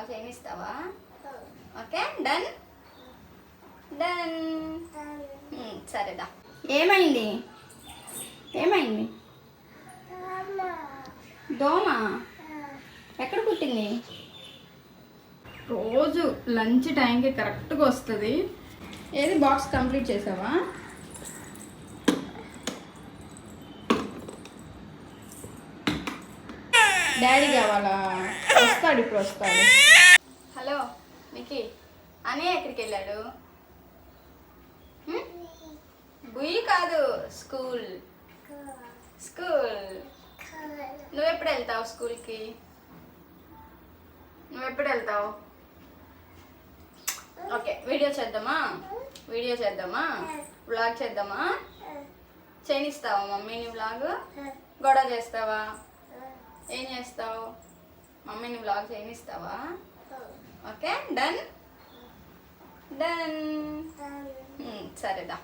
Blog చేయనిస్తావా okay done? Done. సరేదా ఏమైంది? ఏమైంది? దోమ. ఎక్కడ పుట్టింది? రోజు లంచ్ టైంకి కరెక్ట్గా వస్తుంది. ఏది బాక్స్ కంప్లీట్ చేసావా? డాడీ కావాలా వస్తాడు ఇప్పుడు వస్తాడు. మికి అనే ఎక్కడికి వెళ్ళాడు? బుయ్యి కాదు స్కూల్. స్కూల్. నువ్వు ఎప్పుడు వెళ్తావు స్కూల్కి? నువ్వు ఎప్పుడు వెళ్తావు? ఓకే వీడియో చేద్దామా? వీడియో చేద్దామా? వ్లాగ్ చేద్దామా? చేయిస్తావా మమ్మీని వ్లాగ్? గొడవ చేస్తావా? ఏం చేస్తావు? మమ్మీని వ్లాగ్ చేయిస్తావా? Okay done? డన్? సరేదా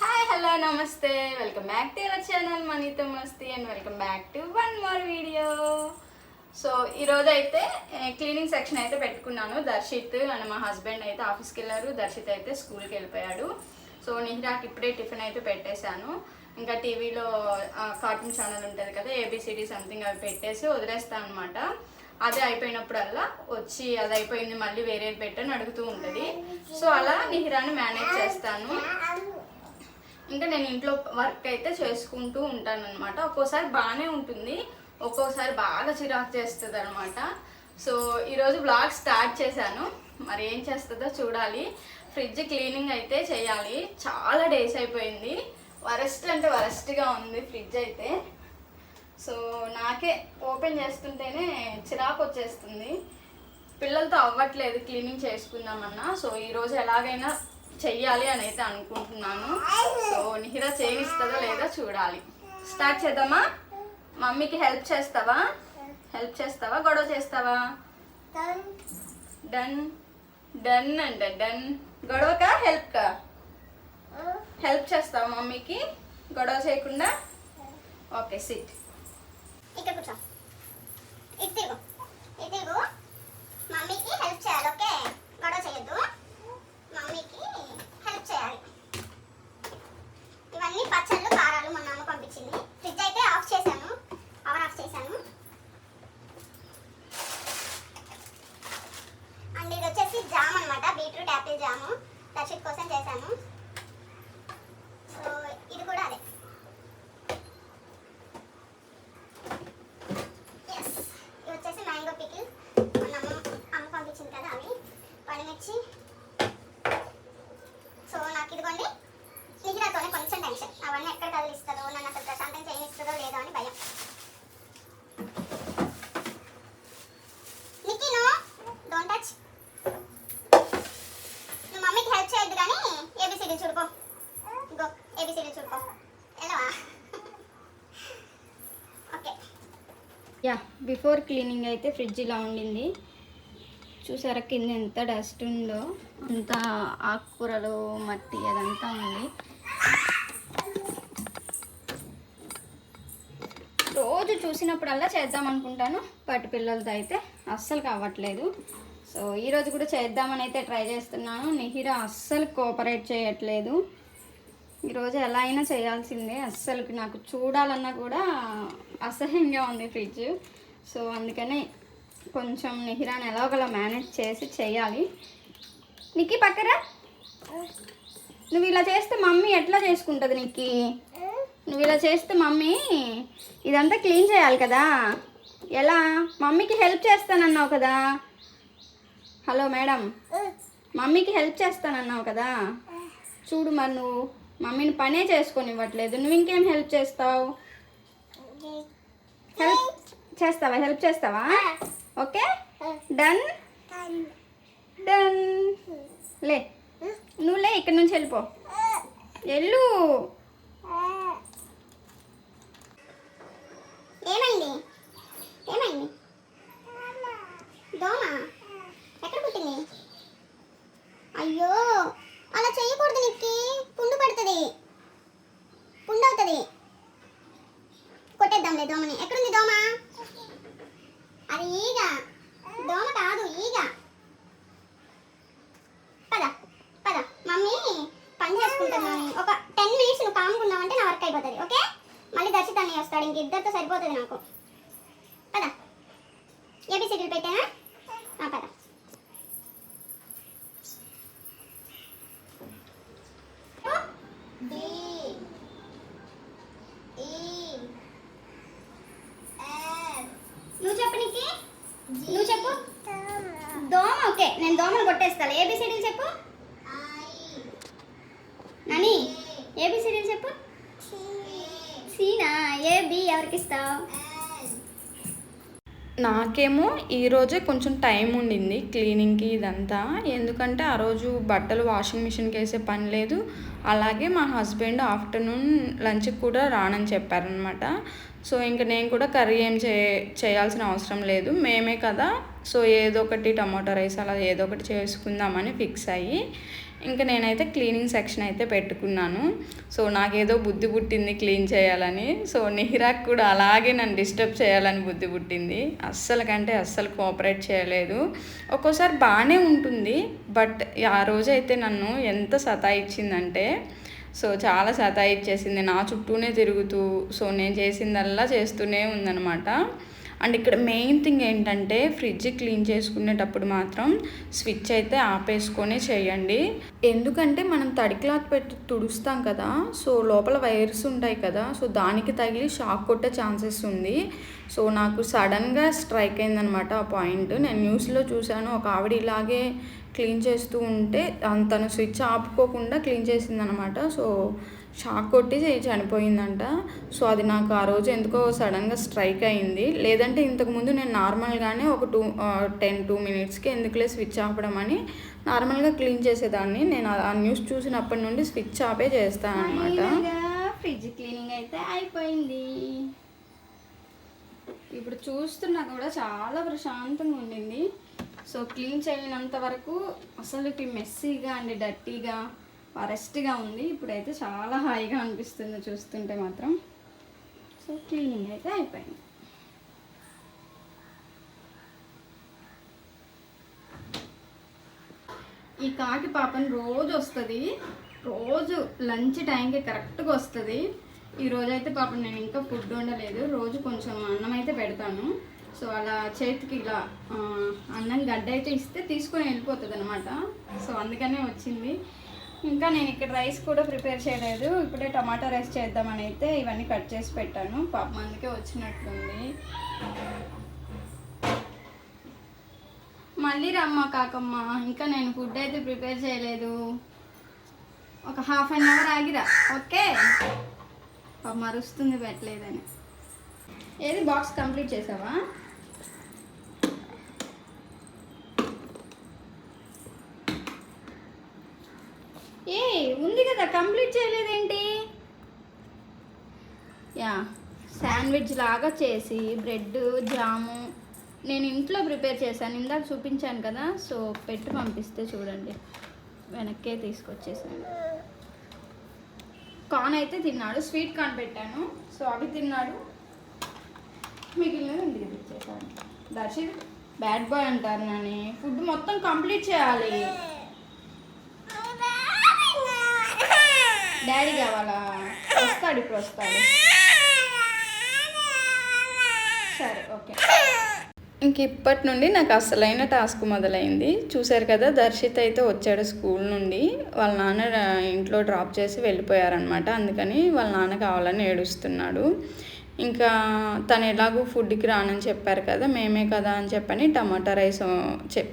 హాయ్ హలో నమస్తే. Welcome back to our channel మనీతో మస్తీ and welcome back to one more video. So ఈరోజు అయితే క్లీనింగ్ సెక్షన్ అయితే పెట్టుకున్నాను. దర్శిత్ అండ్ మా హస్బెండ్ అయితే ఆఫీస్కి వెళ్ళారు దర్శిత్ అయితే స్కూల్కి వెళ్ళిపోయాడు సో నిహిరాకి ఇప్పుడే టిఫిన్ అయితే పెట్టేశాను. ఇంకా టీవీలో కార్టూన్ ఛానల్ ఉంటుంది కదా ఏబిసిడి సంథింగ్ అవి పెట్టేసి వదిలేస్తాను అనమాట అదే అయిపోయినప్పుడల్లా వచ్చి అది అయిపోయింది మళ్ళీ వేరేది పెట్టని అడుగుతూ ఉంటుంది. సో అలా నిహిరాని మేనేజ్ చేస్తాను. ఇంకా నేను ఇంట్లో వర్క్ అయితే చేసుకుంటూ ఉంటాను అనమాట ఒక్కోసారి బాగానే ఉంటుంది. ఒక్కోసారి బాగా చిరాకు చేస్తుంది అనమాట సో ఈరోజు బ్లాగ్ స్టార్ట్ చేశాను. మరి ఏం చేస్తుందో చూడాలి. ఫ్రిడ్జ్ క్లీనింగ్ అయితే చేయాలి. చాలా డేస్ అయిపోయింది. వరస్ట్ అంటే వరస్ట్గా ఉంది ఫ్రిడ్జ్ అయితే. సో నాకే ఓపెన్ చేస్తుంటేనే చిరాకు వచ్చేస్తుంది. పిల్లలతో అవ్వట్లేదు క్లీనింగ్ చేసుకుందామన్నా. సో ఈరోజు ఎలాగైనా చెయ్యాలి అని అయితే అనుకుంటున్నాను. సో నిహిర చేయిస్తుందో లేదో చూడాలి. స్టార్ట్ చేద్దామా? మమ్మీకి హెల్ప్ చేస్తావా? హెల్ప్ చేస్తావా? గొడవ చేస్తావా? డన్. డన్ అంట డన్. గొడవకా హెల్ప్కా? హెల్ప్ చేస్తావా మమ్మీకి? గొడవ చేయకుండా? ఓకే సిట్ ఇక్కడ కూర్చో ఇటు తిరుగు ఇటు తిరుగు మమ్మీకి హెల్ప్ చేయాలి ఓకే గొడవ చేయొద్దు మమ్మీకి హెల్ప్ చేయాలి ఇవన్నీ పచ్చళ్ళు కారాలు మొన్న అమ్మ పంపించింది ఫ్రిడ్జ్ అయితే ఆఫ్ చేశాను పవర్ ఆఫ్ చేశాను అండ్ ఇది వచ్చేసి జామ్ అన్నమాట బీట్రూట్ యాపిల్ జాము దర్శిత్ కోసం చేశాను సో ఇది కూడా అదే ఎస్ ఇవి వచ్చేసి మ్యాంగో పికిల్ మొన్న అమ్మ అమ్మ పంపించింది కదా అవి పనిమిర్చి సో నాకు ఇదిగోండి నిహిరాతోనే కొంచెం టెన్షన్ అవన్నీ ఎక్కడ కదిలిస్తుందో నన్ను అసలు ప్రశాంతం చేయనిస్తుందో లేదో అని భయం నిక్కీ నో డోంట్ టచ్ నువ్వు మమ్మీకి హెల్ప్ చేయొద్దు కానీ ఏబిసిడి చూడుకో గో ఏబిసిడి చూడుకో వెళ్ళవా ఓకే యా బిఫోర్ క్లీనింగ్ అయితే ఫ్రిడ్జ్ ఇలా ఉండింది. చూసారా కింద ఎంత డస్ట్ ఉందో అంత ఆకుకూరలు మట్టి అదంతా ఉంది. రోజు చూసినప్పుడల్లా చేద్దాం అనుకుంటాను. బట్ పిల్లలతో అయితే అస్సలు కావట్లేదు. సో ఈరోజు కూడా చేద్దామని అయితే ట్రై చేస్తున్నాను. నిహిర అస్సలు కోఆపరేట్ చేయట్లేదు. ఈరోజు ఎలా అయినా చేయాల్సిందే. అస్సలు నాకు చూడాలన్నా కూడా అసహ్యంగా ఉంది ఫ్రిడ్జ్. సో అందుకని కొంచెం నిహిరాని ఎలాగోలా మేనేజ్ చేసి చేయాలి. నిక్కి పక్కరా? నువ్వు ఇలా చేస్తే మమ్మీ ఎట్లా చేసుకుంటుంది నిక్కి? నువ్వు ఇలా చేస్తే మమ్మీ ఇదంతా క్లీన్ చేయాలి కదా. ఎలా? మమ్మీకి హెల్ప్ చేస్తానన్నావు కదా. Hello madam. మమ్మీకి హెల్ప్ చేస్తానన్నావు కదా. చూడు మరి నువ్వు. మమ్మీని పనే చేసుకొని ఇవ్వట్లేదు నువ్వు ఇంకేం హెల్ప్ చేస్తావు? హెల్ప్ చేస్తావా? హెల్ప్ చేస్తావా? ఓకే? డన్? డన్. లే. నువ్వు లే ఇక్కడ నుంచి వెళ్ళిపో. వెళ్ళు. ఏమైంది? ఏమైంది దోమ ఎక్కడ పుట్టింది అయ్యో అలా చేయకూడదు నిక్కి పుండు పడుతుంది పుండు అవుతుంది కొట్టేద్దాంలే దోమని ఎక్కడుంది దోమ అది ఈగ దోమ కాదు ఈగ అయిపోతుంది ఓకే మళ్ళీ దర్శితాన్ని వస్తాడు ఇంక ఇద్దరితో సరిపోతుంది నాకు. పద. ఏబిసిడీలు పెట్టానా? పద. నువ్వు చెప్పు నీకి. నువ్వు చెప్పు. దోమ ఓకే. నేను దోమలు కొట్టేస్తాను ఏబిసిడీలు చెప్పు నని ఏబిసిడీలు చెప్పు సీనా ఏ బి ఎవరికి ఇస్తావు నాకేమో ఈరోజే కొంచెం టైం ఉండింది క్లీనింగ్కి ఇదంతా. ఎందుకంటే ఆ రోజు బట్టలు వాషింగ్ మిషన్కి వేసే పని లేదు. అలాగే మా హస్బెండ్ ఆఫ్టర్నూన్ లంచ్కి కూడా రానని చెప్పారనమాట. సో ఇంకా నేను కూడా కర్రీ ఏం చే చేయాల్సిన అవసరం లేదు. మేమే కదా. సో ఏదో ఒకటి టమాటో రైస్ అలా ఏదో ఒకటి చేసుకుందామని ఫిక్స్ అయ్యి ఇంకా నేనైతే క్లీనింగ్ సెక్షన్ అయితే పెట్టుకున్నాను. సో నాకేదో బుద్ధి పుట్టింది క్లీన్ చేయాలని. సో నిహిరాక్ కూడా అలాగే నన్ను డిస్టర్బ్ చేయాలని బుద్ధి పుట్టింది. అస్సలు కంటే అస్సలు కోఆపరేట్ చేయలేదు. ఒక్కోసారి బాగానే ఉంటుంది. బట్ ఆ రోజు అయితే నన్ను ఎంత సతాయిచ్చిందంటే సో చాలా సతాయిచ్చేసింది. నా చుట్టూనే తిరుగుతూ సో నేను చేసిందల్లా చేస్తూనే ఉందన్నమాట. అండ్ ఇక్కడ మెయిన్ థింగ్ ఏంటంటే ఫ్రిడ్జ్ క్లీన్ చేసుకునేటప్పుడు మాత్రం స్విచ్ అయితే ఆపేసుకొని చేయండి. ఎందుకంటే మనం తడి క్లాత్ పెట్టి తుడుస్తాం కదా సో లోపల వైర్స్ ఉంటాయి కదా సో దానికి తగిలి షాక్ కొట్టే ఛాన్సెస్ ఉంది. సో నాకు సడన్గా స్ట్రైక్ అయిందనమాట ఆ పాయింట్. నేను న్యూస్లో చూశాను ఒక ఆవిడ ఇలాగే క్లీన్ చేస్తూ ఉంటే తను స్విచ్ ఆపుకోకుండా క్లీన్ చేసిందనమాట. సో షాక్ కొట్టి చనిపోయిందంట. సో అది నాకు ఆ రోజు ఎందుకో సడన్గా స్ట్రైక్ అయింది. లేదంటే ఇంతకుముందు నేను నార్మల్గానే ఒక టూ టెన్ టూ మినిట్స్కి ఎందుకులే స్విచ్ ఆపడం అని నార్మల్గా క్లీన్ చేసేదాన్ని. నేను ఆ న్యూస్ చూసినప్పటి నుండి స్విచ్ ఆపే చేస్తాను అనమాట ఫ్రిడ్జ్ క్లీనింగ్ అయితే అయిపోయింది. ఇప్పుడు చూస్తున్నా కూడా చాలా ప్రశాంతంగా ఉండింది. సో క్లీన్ చేయనంత వరకు అసలుకి మెస్సీగా అండి డర్టీగా ఫారెస్ట్గా ఉంది. ఇప్పుడైతే చాలా హాయిగా అనిపిస్తుంది చూస్తుంటే మాత్రం. సో క్లీనింగ్ అయితే అయిపోయింది. ఈ కాకి పాపని రోజు వస్తుంది. రోజు లంచ్ టైంకి కరెక్ట్గా వస్తుంది. ఈ రోజైతే అయితే పాపం నేను ఇంకా ఫుడ్ ఉండలేదు రోజు కొంచెం అన్నం అయితే పెడతాను. సో అలా చేతికి ఇలా అన్నం గడ్డ అయితే ఇస్తే తీసుకొని వెళ్ళిపోతుంది అనమాట సో అందుకనే వచ్చింది. ఇంకా నేను ఇక్కడ రైస్ కూడా ప్రిపేర్ చేయలేదు. ఇప్పుడే టమాటా రైస్ చేద్దామని అయితే ఇవన్నీ కట్ చేసి పెట్టాను. పాపం అందుకే వచ్చినట్లుంది. మళ్ళీ రమ్మ కాకమ్మ. ఇంకా నేను ఫుడ్ అయితే ప్రిపేర్ చేయలేదు. ఒక హాఫ్ అన్ అవర్ ఆగిరా. ఓకే. మరుస్తుంది పెట్టలేదని. ఏది బాక్స్ కంప్లీట్ చేసావా? ఏ ఉంది కదా కంప్లీట్ చేయలేదేంటి? యా శాండ్విచ్ లాగా చేసి బ్రెడ్ జాము నేను ఇంట్లో ప్రిపేర్ చేశాను ఇందాక చూపించాను కదా సో పెట్టి పంపిస్తే చూడండి. వెనక్కే తీసుకొచ్చేసాను. కార్న్ అయితే తిన్నాడు స్వీట్ కార్న్ పెట్టాను సో అవి తిన్నాడు. మిగిలిన ఇంటికి తెచ్చేసాను. దర్శిత్ బ్యాడ్ బాయ్ అంటారు నాని. ఫుడ్ మొత్తం కంప్లీట్ చేయాలి. డాడీ కావాలా? వస్తాడు ఇప్పుడు వస్తాడు. సరే ఓకే. ఇంక ఇప్పటి నుండి నాకు అసలైన టాస్క్ మొదలైంది. చూశారు కదా దర్శిత్ అయితే వచ్చాడు స్కూల్ నుండి. వాళ్ళ నాన్న ఇంట్లో డ్రాప్ చేసి వెళ్ళిపోయారనమాట అందుకని వాళ్ళ నాన్న కావాలని ఏడుస్తున్నాడు. ఇంకా తను ఎలాగో ఫుడ్కి రానని చెప్పారు కదా మేమే కదా అని చెప్పని టమాటా రైస్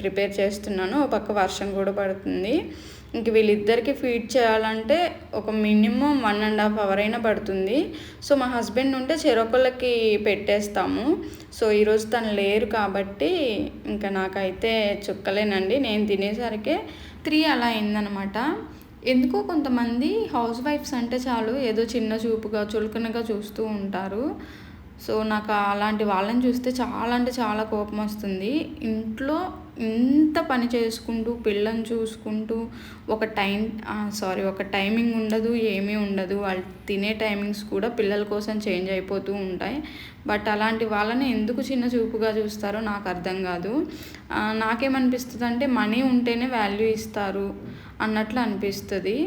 ప్రిపేర్ చేస్తున్నాను. ఒక పక్క వర్షం కూడా పడుతుంది. ఇంక వీళ్ళిద్దరికి ఫీడ్ చేయాలంటే ఒక minimum one and half hour అయినా పడుతుంది. సో మా హస్బెండ్ ఉంటే చెరొకళ్ళకి పెట్టేస్తాము. సో ఈరోజు తను లేరు కాబట్టి ఇంకా నాకైతే చుక్కలేనండి. నేను తినేసరికి త్రీ అలా అయిందనమాట. ఎందుకో కొంతమంది హౌస్ వైఫ్స్ అంటే చాలు ఏదో చిన్న చూపుగా చులకనగా చూస్తూ ఉంటారు. సో నాకు అలాంటి వాళ్ళని చూస్తే చాలా అంటే చాలా కోపం వస్తుంది. ఇంట్లో ఇంత పని చేసుకుంటూ పిల్లని చూసుకుంటూ ఒక టైం సారీ ఒక టైమింగ్ ఉండదు ఏమీ ఉండదు. వాళ్ళు తినే టైమింగ్స్ కూడా పిల్లల కోసం చేంజ్ అయిపోతూ ఉంటాయి. బట్ అలాంటి వాళ్ళని ఎందుకు చిన్న చూపుగా చూస్తారో నాకు అర్థం కాదు. నాకేమనిపిస్తుంది అంటే మనీ ఉంటేనే వాల్యూ ఇస్తారు. అన్నట్లు అనిపిస్తుంది.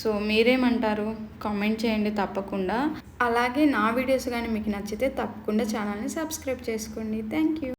సో మీరేమంటారు? కామెంట్ చేయండి తప్పకుండా. అలాగే నా వీడియోస్ కానీ మీకు నచ్చితే తప్పకుండా ఛానల్ని సబ్స్క్రైబ్ చేసుకోండి. Thank you.